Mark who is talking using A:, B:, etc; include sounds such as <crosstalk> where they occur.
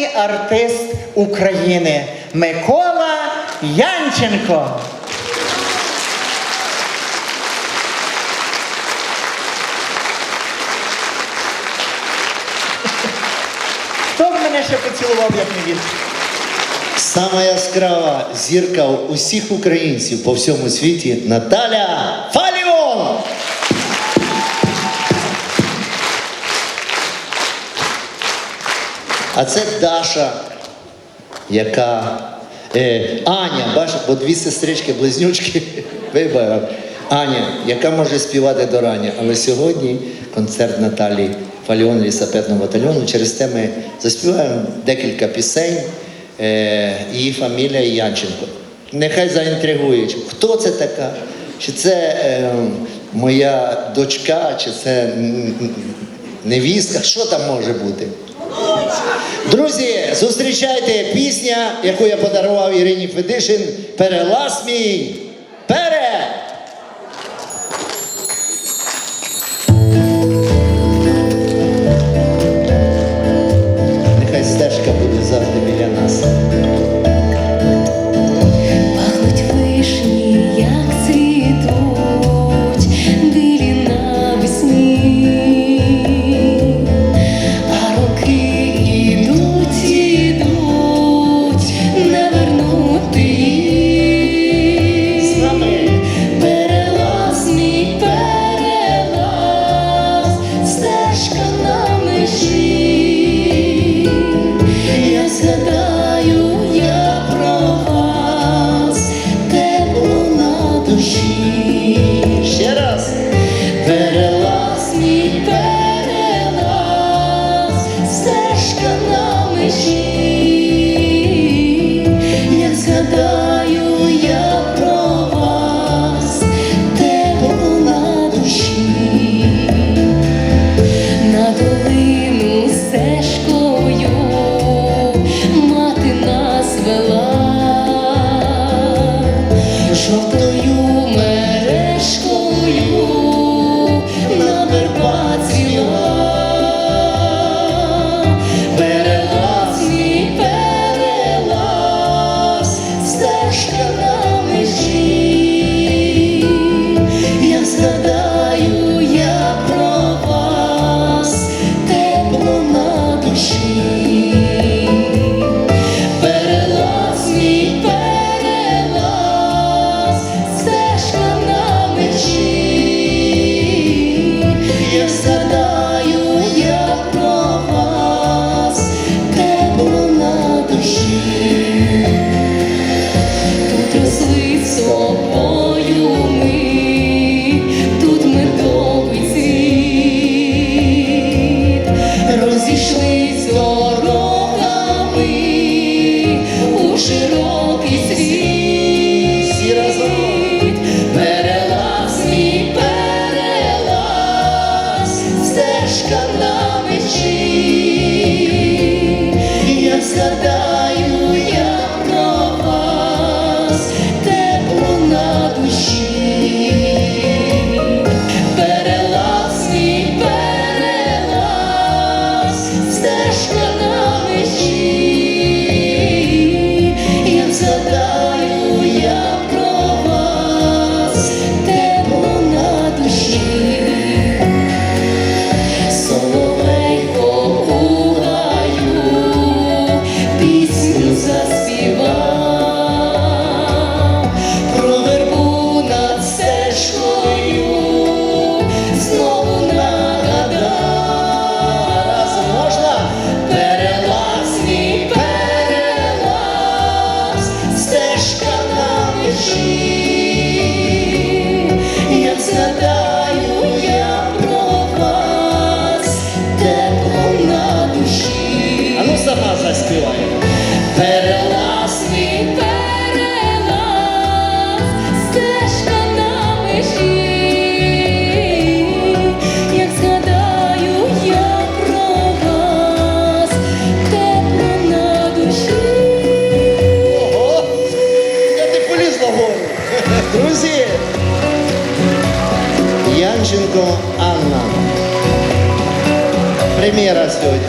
A: артист України Микола Янченко. Хто б мене ще поцілував, як не він?
B: Сама яскрава зірка усіх українців по всьому світі Наталя Фаліон! А це Даша, яка. Е, Аня, бачиш, бо дві сестрички, близнючки, <laughs> вибрав. Аня, яка може співати до рання. Але сьогодні концерт Наталі Фаліон лісапетного батальйону. Через те ми заспіваємо декілька пісень. Е, її фамілія Янченко. Нехай заінтригують, хто це така? Чи це е, моя дочка, чи це невістка? Що там може бути? Друзі, зустрічайте пісня, яку я подарував Ірині Федишин. Перелаз мій. Пере!
C: you. Широкий світ.
B: Всі разом.
C: Перелаз мій перелаз, стежка на
B: Друзі, Янченко Анна. Приміра сьогодні.